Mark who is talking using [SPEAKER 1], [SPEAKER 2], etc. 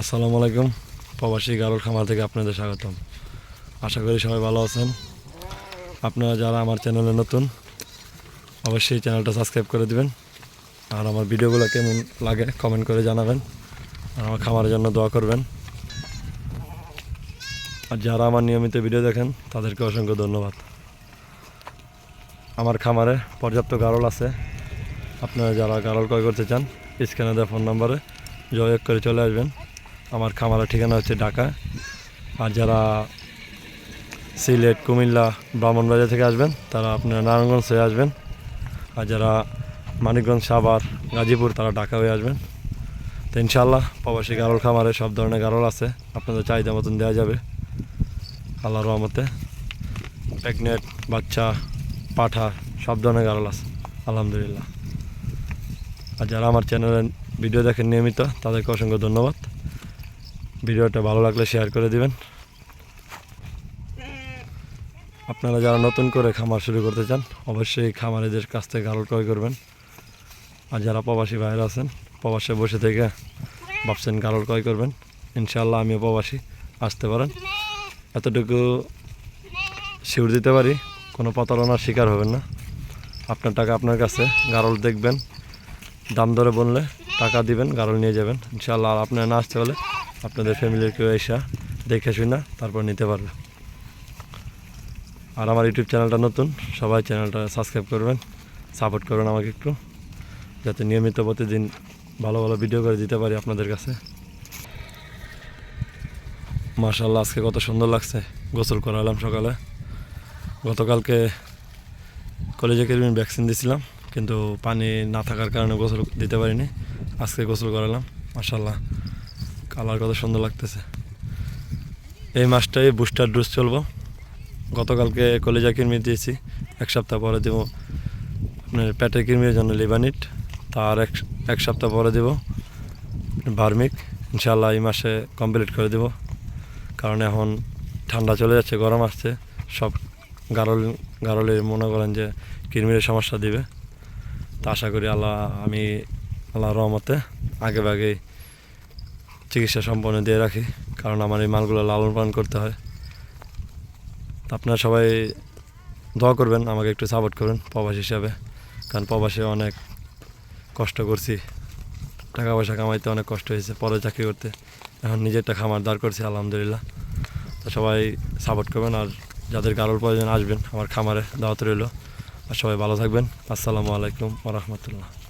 [SPEAKER 1] আসসালামু আলাইকুম। প্রবাসী গারুল খামার থেকে আপনাদের স্বাগতম। আশা করি সবাই ভালো আছেন। আপনারা যারা আমার চ্যানেলে নতুন, অবশ্যই চ্যানেলটা সাবস্ক্রাইব করে দিবেন। আর আমার ভিডিওগুলো কেমন লাগে কমেন্ট করে জানাবেন। আর আমার খামারের জন্য দোয়া করবেন। আর যারা আমার নিয়মিত ভিডিও দেখেন, তাদেরকে অসংখ্য ধন্যবাদ। আমার খামারে পর্যাপ্ত গারল আছে। আপনারা যারা গারল ক্রয় করতে চান স্ক্যানে দেওয়া ফোন নাম্বারে যোগাযোগ করে চলে আসবেন। আমার খামারের ঠিকানা হচ্ছে ঢাকা। আর যারা সিলেট, কুমিল্লা, ব্রাহ্মণবাজার থেকে আসবেন, তারা আপনারা নারায়ণগঞ্জ হয়ে আসবেন। আর যারা মানিকগঞ্জ, সাভার, গাজীপুর, তারা ঢাকা হয়ে আসবেন। তো ইনশাল্লাহ প্রবাসী গারল খামারে সব ধরনের গারল আছে, আপনাদের চাহিদা মতন দেওয়া যাবে। আল্লাহর রহমতে প্রেগনেন্ট বাচ্চা পাঠা সব ধরনের গারল আছে, আলহামদুলিল্লাহ। আর যারা আমার চ্যানেলে ভিডিও দেখেন নিয়মিত, তাদেরকে অসংখ্য ধন্যবাদ। ভিডিওটা ভালো লাগলে শেয়ার করে দিবেন। আপনারা যারা নতুন করে খামার শুরু করতে চান, অবশ্যই খামারিদের কাছ থেকে গারল ক্রয় করবেন। আর যারা প্রবাসী বাইরে আছেন, প্রবাসে বসে থেকে ভাবছেন গারল ক্রয় করবেন ইনশাল্লাহ আমিও প্রবাসী আসতে পারেন। এতটুকু শিউর দিতে পারি, কোনো প্রতারণার শিকার হবেন না। আপনার টাকা আপনার কাছে, গারল দেখবেন, দাম দরে বললে টাকা দিবেন, গারল নিয়ে যাবেন। ইনশাল্লাহ আর আপনার না আসতে হলে আপনাদের ফ্যামিলির কেউ এসা দেখে শুনে তারপর নিতে পারবে। আর আমার ইউটিউব চ্যানেলটা নতুন, সবাই চ্যানেলটা সাবস্ক্রাইব করবেন সাপোর্ট করবেন আমাকে একটু, যাতে নিয়মিত প্রতিদিন ভালো ভালো ভিডিও করে দিতে পারি আপনাদের কাছে। মার্শাল্লাহ আজকে কত সুন্দর লাগছে, গোসল করালাম সকালে। গতকালকে কলেজে কেরমিন ভ্যাকসিন দিয়েছিলাম কিন্তু পানি না থাকার কারণে গোসল দিতে পারিনি, আজকে গোসল করালাম মার্শাল্লাহ কালার কত সুন্দর লাগতেছে। এই মাসটাই বুস্টার ডোজ চলবো। গতকালকে কলেজা কিরমি দিয়েছি, এক সপ্তাহ পরে দেবো। আপনার পেটের কিরমির জন্য লিবানিট তার এক এক সপ্তাহ পরে দেবো। বার্মিক ইনশাল্লাহ এই মাসে কমপ্লিট করে দেবো। কারণ এখন ঠান্ডা চলে যাচ্ছে, গরম আসছে। সব গারল, গারলের মনে করেন যে কিরমির সমস্যা দিবে। তা আশা করি আল্লাহ, আমি আল্লাহ রহমতে আগে ভাগে চিকিৎসা সম্পন্ন দিয়ে রাখি, কারণ আমার এই মালগুলো লালন পালন করতে হয়। আপনারা সবাই দোয়া করবেন, আমাকে একটু সাপোর্ট করবেন প্রবাস হিসাবে, কারণ প্রবাসে অনেক কষ্ট করছি। টাকা পয়সা কামাইতে অনেক কষ্ট হয়েছে, পরে চাকরি করতে। এখন নিজেরটা খামার দাঁড় করছি, আলহামদুলিল্লাহ। তো সবাই সাপোর্ট করবেন, আর যাদের গারল প্রয়োজন আসবেন, আমার খামারে দাওয়াত রইল। আর সবাই ভালো থাকবেন। আসসালামু আলাইকুম ওরহমতুল্লাহ